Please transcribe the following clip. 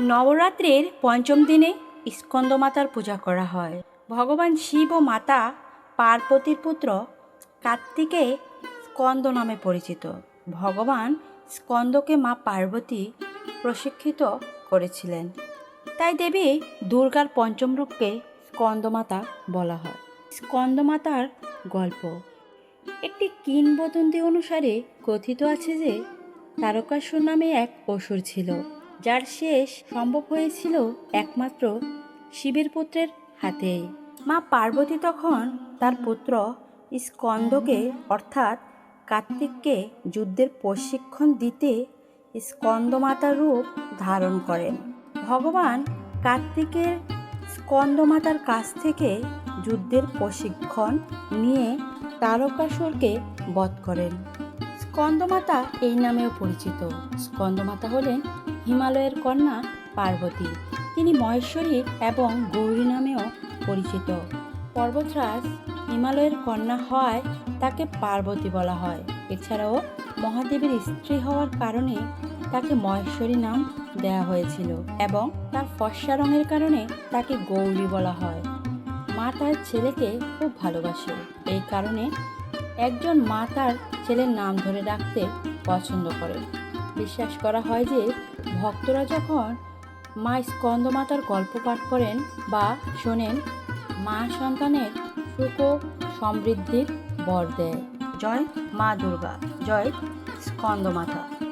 নবরাত্রির পঞ্চম দিনে স্কন্দমাতার পূজা করা হয়। ভগবান শিব ও মাতা পার্বতীর পুত্র কার্তিকে স্কন্দ নামে পরিচিত। ভগবান স্কন্দকে মা পার্বতী প্রশিক্ষিত করেছিলেন। তাই দেবী দুর্গার পঞ্চম রূপকে স্কন্দমাতা বলা হয়। স্কন্দমাতার গল্প। একটি কিংবদন্তি অনুসারে কথিত আছে যে, তারকাসুর নামে এক অসুর ছিল। যার শেষ সম্ভব হয়েছিল একমাত্র শিবের পুত্রের হাতে। মা পার্বতী তখন তার পুত্র স্কন্দকে অর্থাৎ কার্তিককে যুদ্ধের প্রশিক্ষণ দিতে স্কন্দমাতার রূপ ধারণ করেন। ভগবান কার্তিকের স্কন্দমাতার কাছ থেকে যুদ্ধের প্রশিক্ষণ নিয়ে তারকাসুরকে বধ করেন। স্কন্দমাতা এই নামেও পরিচিত। স্কন্দমাতা হলেন হিমালয়ের কন্যা পার্বতী। তিনি মহেশ্বরী এবং গৌরী নামেও পরিচিত। পর্বতরাজ হিমালয়ের কন্যা হওয়ায় তাকে পার্বতী বলা হয়। এছাড়াও মহাদেবের স্ত্রী হওয়ার কারণে তাকে মহেশ্বরী নাম দেওয়া হয়েছিল এবং তার ফর্সা রঙের কারণে তাকে গৌরী বলা হয়। মা তার ছেলেকে খুব ভালোবাসে। এই কারণে একজন মা তার ছেলের নাম ধরে রাখতে পছন্দ করে। বিশ্বাস করা হয় যে, ভক্তরা যখন মা স্কন্দমাতার গল্প পাঠ করেন বা শোনেন, মা সন্তানের সুখ সমৃদ্ধির বর দেয়। জয় মা দুর্গা, জয় স্কন্দমাতা।